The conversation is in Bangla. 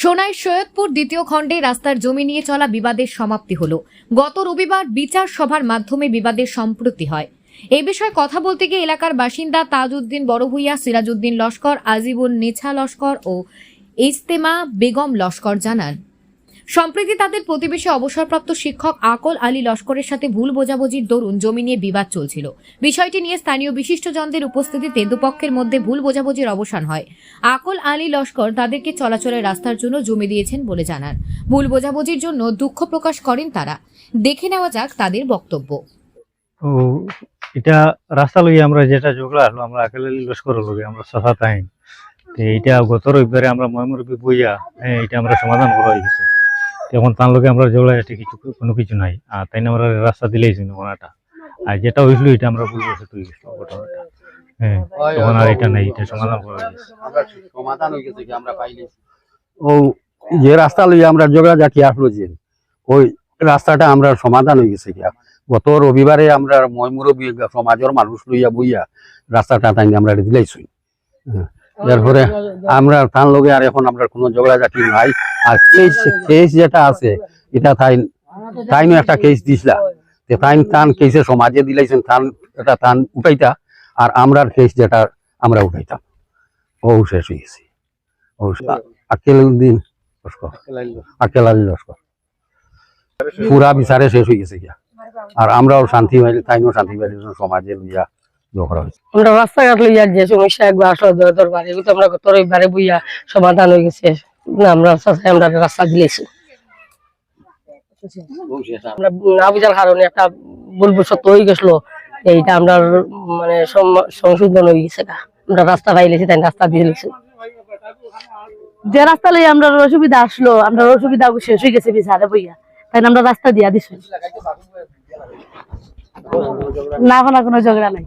সোনাই সৈয়দপুর দ্বিতীয় খণ্ডে রাস্তার জমি নিয়ে চলা বিবাদের সমাপ্তি হল। গত রবিবার বিচার সভার মাধ্যমে বিবাদের সম্প্রতি হয়। এ বিষয়ে কথা বলতে গিয়ে এলাকার বাসিন্দা তাজউদ্দিন বড়ভুইয়া, সিরাজউদ্দিন লস্কর, আজিবুল নেছা লস্কর ও ইস্তেমা বেগম লস্কর জানান। সম্প্রতি তাদের প্রতিবেশী অবসরপ্রাপ্ত শিক্ষক আকল আলী লস্করের সাথে ভুল বোঝাবুঝির দরুন জমি নিয়ে বিবাদ চলছিল। বিষয়টি নিয়ে স্থানীয় বিশিষ্টজনদের উপস্থিতিতে দুপক্ষের মধ্যে ভুল বোঝাবুঝির অবসান হয়। আকল আলী লস্কর তাদেরকে চলাচলের রাস্তার জন্য জমি দিয়েছেন বলে জানান। ভুল বোঝাবুঝির জন্য দুঃখ প্রকাশ করেন তারা। দেখে নেওয়া যাক তাদের বক্তব্য। তো এটা রাস্তা লইয়া আমরা যেটা হলো, আমরা একেলে লস্কর লগে আমরা এইটা গত রবিবারে আমরা ময়মুরবি বইয়া হ্যাঁ এটা আমরা সমাধান করা হয়ে গেছে এখন তার লগে আমরা ঝগড়া এটি কিছু কোনো কিছু নাই। আর তাই না আমরা রাস্তা দিলেই ছিল ওনাটা। আর যেটা হয়েছিল এটা আমরা বলব সে তুই ঘটনাটা। হ্যাঁ তখন আর এটা নাই এটা সমাধান করা হয়ে গেছে। আমরা সমাধান হয়ে গেছে কি আমরা পাইলে ও যে রাস্তা লইয়া আমরা ঝগড়া জাতি আসলো যে ওই রাস্তাটা আমরা সমাধান হয়ে গেছে গিয়া গত রবিবারে আমরা ময়মুরবী সমাজের মানুষ লইয়া বইয়া রাস্তাটা তাই আমরা দিলাইছি এরপরে আমরা তার লগে আর এখন আমরা কোনো ঝগড়া জাতি নাই। আর কেস কেস যেটা আছে এটা তাই একটা কেস দিছিলা। তে তাইন তান কেসে সমাজে দিলাইছেন তান এটা তান উঠাইতা আর আমরার কেস যেটা আমরা উঠাইতাম। ও শেষ হয়ে গেছে। ও আকেল দিন লস্কর। আকেল আলী লস্কর। পুরা বিচারে শেষ হয়ে গেছে গিয়া। আর আমরাও শান্তি পাইলি তাইনও শান্তি পাইলি সমাজে লইয়া রাস্তা মানে সংশোধন হয়ে গেছে রাস্তা পাইলেছি, তাই রাস্তা দিয়েছি। যে রাস্তা লই আমরা অসুবিধা আসলো, আমরা অসুবিধা শেষ হয়ে গেছে বিচারে বইয়া। তাই আমরা রাস্তা দিয়া দিছি। না, কোনো ঝগড়া নাই।